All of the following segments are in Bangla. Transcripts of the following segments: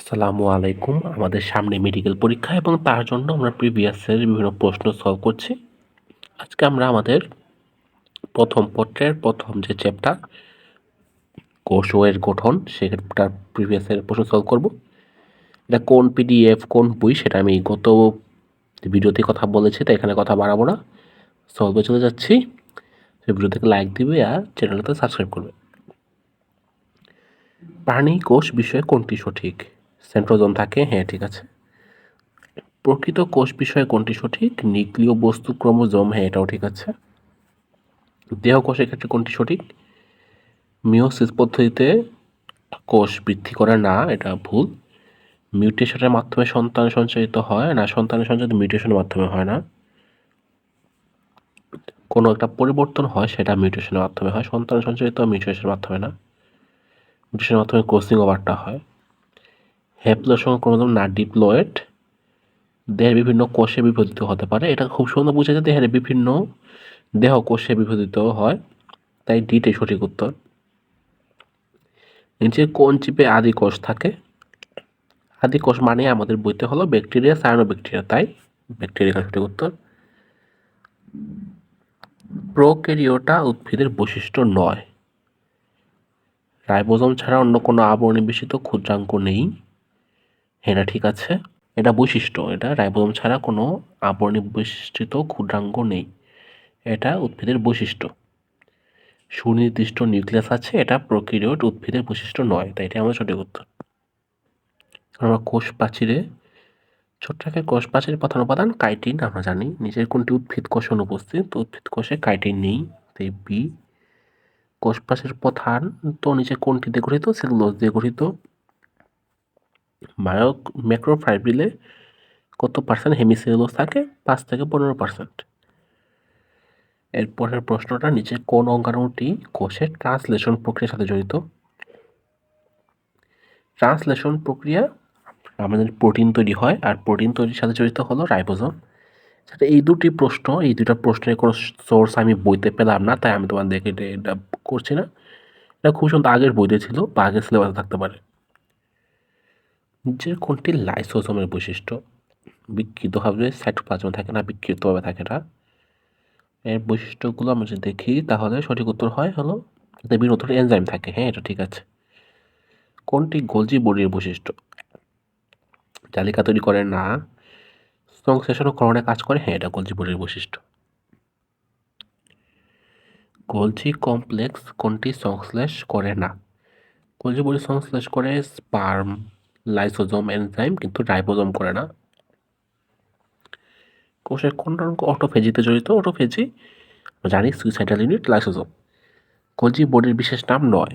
আসসালামু আলাইকুম। আমাদের সামনে মেডিকেল পরীক্ষা এবং তার জন্য আমরা প্রিভিয়াসের বিভিন্ন প্রশ্ন সলভ করছি। আজকে আমরা আমাদের প্রথম পত্রের প্রথম যে চ্যাপ্টার কোষ ও এর গঠন, সেটার প্রিভিয়াসের প্রশ্ন সলভ করব। এটা কোন পিডিএফ কোন বই, সেটা আমি গত ভিডিওতে কথা বলেছি, তাই এখানে কথা বাড়াবো না। সলভে চলে যাচ্ছি। ভিডিও থেকে লাইক দিবে আর চ্যানেলটাতে সাবস্ক্রাইব করবে। প্রাণী কোষ বিষয়ে কোনটি সঠিক? সেন্ট্রোজোম থাকে হ্যাঁ ঠিক আছে। প্রকৃত কোষ বিষয়ে কোনটি সঠিক? নিউক্লিয় বস্তু ক্রোমোজোম হ্যাঁ এটাও ঠিক আছে। দেহ কোষের ক্ষেত্রে কোনটি সঠিক? মিওসিস পদ্ধতিতে কোষ বৃদ্ধি করে না, এটা ভুল। মিউটেশনের মাধ্যমে সন্তান সঞ্চারিত হয় না, সন্তানের সঞ্চারিত মিউটেশনের মাধ্যমে হয় না। কোনো একটা পরিবর্তন হয়, সেটা মিউটেশনের মাধ্যমে হয়, সন্তান সঞ্চারিত মিউটেশনের মাধ্যমে না। মিউটেশনের মাধ্যমে ক্রসিং ওভারটা হয়। হ্যাপ্লোর সঙ্গে ক্রোমোজোম না ডিপ্লয়েড, দেহের বিভিন্ন কোষে বিভাজিত হতে পারে। এটা খুব সুন্দর বোঝা যায় দেহের বিভিন্ন দেহ কোষে বিভাজিত হয়। তাই ডিটাই সঠিক উত্তর। নিচে কোন চিপে আদি কোষ থাকে? আদি কোষ মানে আমাদের বইতে হলো ব্যাকটেরিয়া সায়ানো ব্যাকটেরিয়া তাই ব্যাকটেরিয়া সঠিক উত্তর। প্রোক্যারিওটা উদ্ভিদের বৈশিষ্ট্য নয়। রাইবোজম ছাড়া অন্য কোনো আবরণী ক্ষুদ্রাঙ্ক নেই। এটা ঠিক আছে। এটা বৈশিষ্ট্য, এটা রাইবোজোম ছাড়া কোনো আবরণী বৈশিষ্ট্য ক্ষুদ্রাঙ্গ নেই। এটা উদ্ভিদের বৈশিষ্ট্য। সুনির্দিষ্ট নিউক্লিয়াস আছে, এটা প্রক্রিয়ট উদ্ভিদের বৈশিষ্ট্য নয়, তাই এটা আমাদের সঠিক উত্তর। আমরা কোষ প্রাচীরে, ছোট্ট একটা কোষ প্রাচীরের প্রধান উপাদান কাইটিন, আমরা জানি নিজের কোনটি উদ্ভিদ কোষ অনুপস্থিত উদ্ভিদ কোষে কাইটিন নেই, তাই বি। কোষ প্রাচীর প্রধান তো নিচে কোনটি দিয়ে গঠিত? সেলুলোজ দিয়ে গঠিত। মায়ক ম্যাক্রোফাইব্রিলে কত পার্সেন্ট হেমিসেলুলোজ থাকে? পাঁচ থেকে পনেরো পার্সেন্ট এরপরের প্রশ্নটা নিচে কোন অঙ্গাণুটি কোষের ট্রান্সলেশন প্রক্রিয়ার সাথে জড়িত? ট্রান্সলেশন প্রক্রিয়া আমাদের প্রোটিন তৈরি হয় আর প্রোটিন তৈরির সাথে জড়িত হলো রাইবোজোম। সেটা এই দুটি প্রশ্ন, এই দুটা প্রশ্নের কোনো সোর্স আমি বইতে পেলাম না, তাই আমি তোমাদেরকে এটা করছি না। এটা খুব সুন্দর আগের বইতে ছিল, বা আগের সিলেবাসে থাকতে পারে। যে কোনটি লাইসোজোমের বৈশিষ্ট্য? বিকৃতভাবে সাইটোপ্লাজমে থাকে না, বিকৃতভাবে থাকে না। এর বৈশিষ্ট্যগুলো আমরা যদি দেখি, তাহলে সঠিক উত্তর হয় হলো এতে বিভিন্ন এনজাইম থাকে। হ্যাঁ এটা ঠিক আছে। কোনটি গোলজি বডির বৈশিষ্ট্য? জালিকা তৈরি করে না। সংশ্লেষণ ও করণে কাজ করে। হ্যাঁ এটা গোলজি বডির বৈশিষ্ট্য। গোলজি কমপ্লেক্স কোনটি সংশ্লেষ করে না? গোলজি বডি সংশ্লেষ করে স্পার্ম। লাইসোজোম এনজাইম কিন্তু রাইবোজোম করে না। কোষের কোন রঙ অটোফেজিতে জড়িত? অটোফেজি জানি সুইসাইডাল ইউনিট লাইসোজোম। কলজি বোর্ডের বিশেষ নাম নয়।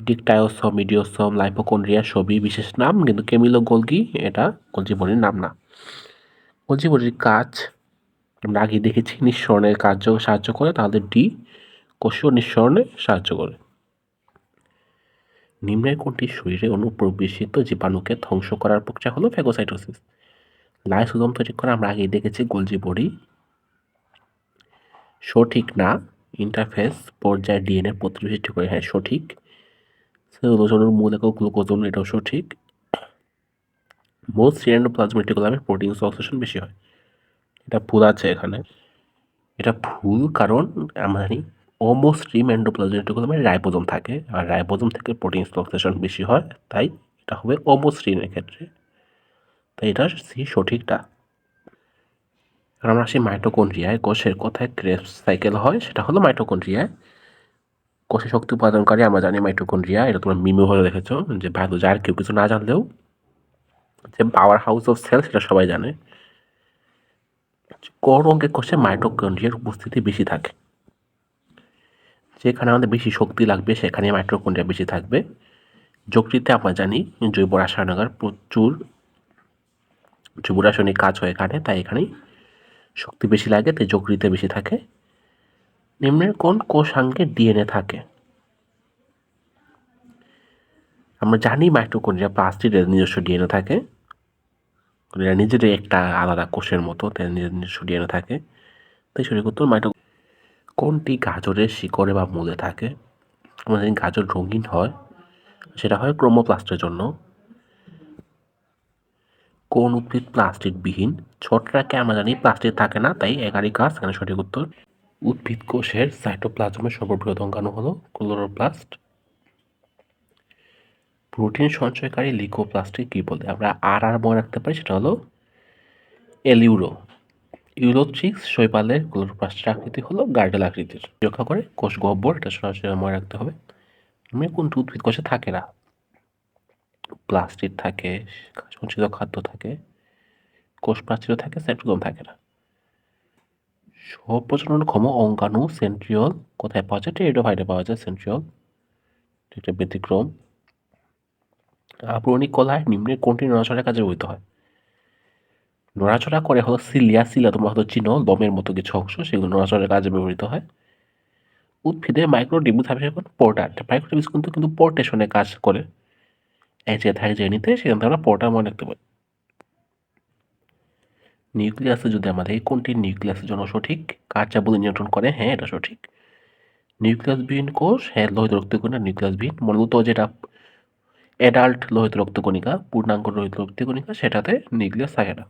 ডিকটায়োসম ইডিওসম, লাইপোকন্ড্রিয়া, সবই বিশেষ নাম, কিন্তু কেমিলো গোলগি এটা কলজি বোর্ডের নাম না। কলজি বোর্ডের কাজ, আমরা আগে দেখেছি, নিঃসরণের কার্য সাহায্য করে, তাহলে ডি কোষীয় নিঃসরণে সাহায্য করে। নিম্নের কোনটি শরীরে অনুপ্রবেশিত জীবাণুকে ধ্বংস করার প্রক্রিয়া হলো ফ্যাগোসাইটোসিস লাইসোজোম তৈরি করা আমরা আগেই দেখেছি, গোলজি বডি। সঠিক না ইন্টারফেস পর্যায়ে ডিএনএ প্রতিবেশিত করে হ্যাঁ সঠিক। সেলুলোজনের মূল একক গ্লুকোজন এটাও সঠিক। মোস্ট সিরেন্ডোপ্লাজমিক রেটিকুলামে প্রোটিন অক্সিজেশন বেশি হয়। এটা ভুল আছে এখানে। এটা ভুল কারণ, আমরা অমোস্ট্রিম এন্ডোপ্লাজমিক রেটিকুলামে রাইবোজোম থাকে। আর রাইবোজোম থেকে প্রোটিন অক্সিজেশন বেশি হয়, তাই এটা হবে অমোস্ট্রিমের ক্ষেত্রে। তাই এটা সি সঠিকটা। আর আমরা আসি মাইটোকন্ড্রিয়ায় কোষের কোথায় ক্রেপস সাইকেল হয়, সেটা হলো মাইটোকন্ড্রিয়ায় কোষে শক্তি উৎপাদনকারী, আমরা জানি মাইটোকন্ড্রিয়া এটা তোমরা মিমো হলে দেখেছ, যে বায়োলজি আর কেউ কিছু না জানলেও। যে পাওয়ার হাউস অফ সেল সেটা সবাই জানে। কোন অঙ্কের কোষে মাইটোকন্ড্রিয়ার উপস্থিতি বেশি থাকে। যেখানে আমাদের বেশি শক্তি লাগবে, সেখানে মাইটোকন্ড্রিয়া বেশি থাকবে। যকৃতে আমরা জানি জৈব রাসায়নিকার প্রচুর জৈব রাসায়নিক কাজ হয় এখানে, তাই এখানেই শক্তি বেশি লাগে, তাই যকৃতে বেশি থাকে। নিম্নের কোন কোষাঙ্গে ডিএনএ থাকে? আমরা জানি মাইটোকন্ড্রিয়া প্লাস্টিকের নিজস্ব ডিএনএ থাকে। নিজেরই একটা আলাদা কোষের মতো তাই নিজের নিজস্ব ডিএনএ থাকে। তাই সঠিক করতে মাইটো কোনটি গাজরের শিকড়ে বা মূলে থাকে? জানি গাজর রঙিন হয়। সেটা হয় ক্রোমোপ্লাস্টের জন্য। কোন উদ্ভিদ প্লাস্টিকবিহীন? ছোটটাকে আমরা জানি প্লাস্টিক থাকে না, তাই একারই কাজ এখানে সঠিক উত্তর। উদ্ভিদ কোষের সাইটোপ্লাজমের সর্ববৃহৎ অঙ্গাণু হলো ক্লোরোপ্লাস্ট। প্রোটিন সঞ্চয়কারী লিকোপ্লাস্টকে কী বলে? আমরা আর আর মনে রাখতে পারি, সেটা হলো এলিউরো। ইউরোথ্রিক্স শৈবালের ক্লোরোপ্লাস্টের আকৃতি হলো গার্ডেল আকৃতির। রক্ষা করে কোষ গহ্বর, এটা সরাসরি মনে রাখতে হবে। এমনি কোনটি উদ্ভিদ কোষে থাকে না। প্লাস্টিক থাকে সঞ্চিত খাদ্য থাকে, কোষ প্রাচীর থাকে সাইটোজোম থাকে না। স্বপ্রজননক্ষম অঙ্গাণু সেন্ট্রিওল কোথায় পাওয়া যায়? টেরিডোফাইটে পাওয়া যায় সেন্ট্রিওল এটা ব্যতিক্রম। আবরণী কলায় নিম্নের কোনটি নড়াচড়ার কাজে ব্যবহৃত হয়? নড়াচড়া করে হলো সিলিয়া সিলিয়া তোমরা হয়তো চিনো দমের মতো কিছু অংশ, সেগুলো নড়াচড়ার কাজে ব্যবহৃত হয়। উদ্ভিদে মাইক্রোডিবু থাকে এখন পোর্টার মাইক্রোডিবুস কিন্তু কিন্তু পোর্টেশনে কাজ করে। যে থাকে জেনিতে সেখান থেকে আমরা পোর্টার মনে রাখতে পারি। নিউক্লিয়াসে যদি আমাদের এই কোনটি নিউক্লিয়াসের জন্য সঠিক কার চাবুলি নিয়ন্ত্রণ করে হ্যাঁ এটা সঠিক। নিউক্লিয়াসবিহীন কোষ হ্যাঁ লোহিত রক্তকণিকা নিউক্লিয়াসবিহীন মূলত যেটা অ্যাডাল্ট লোহিত রক্তকণিকা, পূর্ণাঙ্গ লোহিত রক্তকণিকা, সেটাতে নিউক্লিয়াস থাকে না।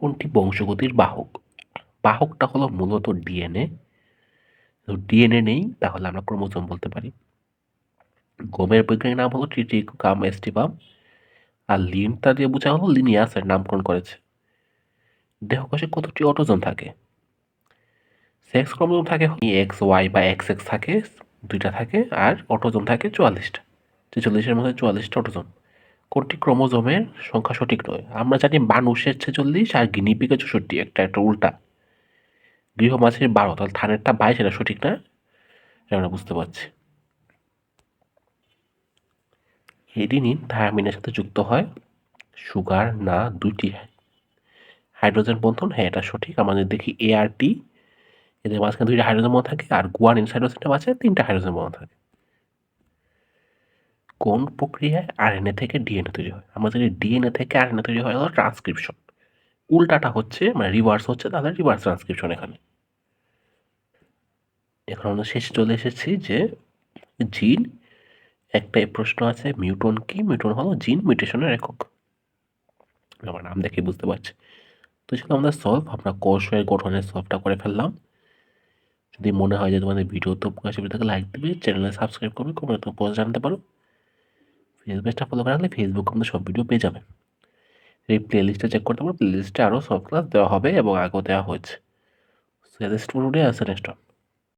কোনটি বংশগতির বাহক? বাহকটা হলো মূলত ডিএনএ ডিএনএ নেই, তাহলে আমরা ক্রোমোজোম বলতে পারি। গমের বৈজ্ঞানিক নাম হলো ট্রিটিকাম এস্টিপাম আর লিনটা দিয়ে বোঝা হলো লিনিয়াসের নামকরণ করেছে। দেহকোষে কতটি অটোজন থাকে? সেক্স ক্রোমোজোম থাকে এক্স ওয়াই বা এক্স এক্স থাকে, দুইটা থাকে, আর অটোজন থাকে চুয়াল্লিশটা। ছেচল্লিশের মধ্যে চুয়াল্লিশটা অটোজোম। কোনটি ক্রোমোজোমের সংখ্যা সঠিক নয়? আমরা জানি মানুষের ছেচল্লিশ আর গিনিপিকে চৌষট্টি। একটা একটা উল্টা। গৃহমাছের বারো, তাহলে থানেরটা বাইশ, এটা সঠিক না? আমরা বুঝতে পারছি। এডিনিন থায়ামিনের সাথে যুক্ত হয়। সুগার, না, দুইটি। হাইড্রোজেন বন্ধন হ্যাঁ এটা সঠিক। আমাদের দেখি এ আর টি এদের মাঝখানে দুইটা হাইড্রোজেন বন্ধন থাকে, আর গুয়ানিন সাইডোসিনটা আছে তিনটা হাইড্রোজেন বন্ধন থাকে। কোন প্রক্রিয়ায় আরএনএ থেকে ডিএনএ তৈরি হয়? আমরা যদি ডিএনএ থেকে আরএনএ তৈরি হয় হলো ট্রান্সক্রিপশন উল্টাটা হচ্ছে মানে রিভার্স হচ্ছে, তাহলে রিভার্স ট্রান্সক্রিপশন এখানে। এখন আমরা শেষ চলে এসেছি যে জিন একটা প্রশ্ন আছে মিউটন কি? মিউটন হলো জিন মিউটেশনের একক। আমার নাম দেখে বুঝতে পারছি। তো সেটা আমাদের সলভ আমরা কোষের গঠনের সলভটা করে ফেললাম। যদি মনে হয় যে তোমাদের ভিডিও তো উপকার থেকে লাইক দেবে চ্যানেলে সাবস্ক্রাইব করবে তো পোস্ট জানতে পারো। ফেসবুকটা ফলো করে রাখলে ফেসবুক আমাদের সব ভিডিও পেয়ে যাবে। এই প্লে লিস্টটা চেক করতে পারো প্লে লিস্টে আরও সব ক্লাস দেওয়া হবে এবং আগেও দেওয়া হয়েছে। সেটা স্টুডিও টুডে আছে নেক্সট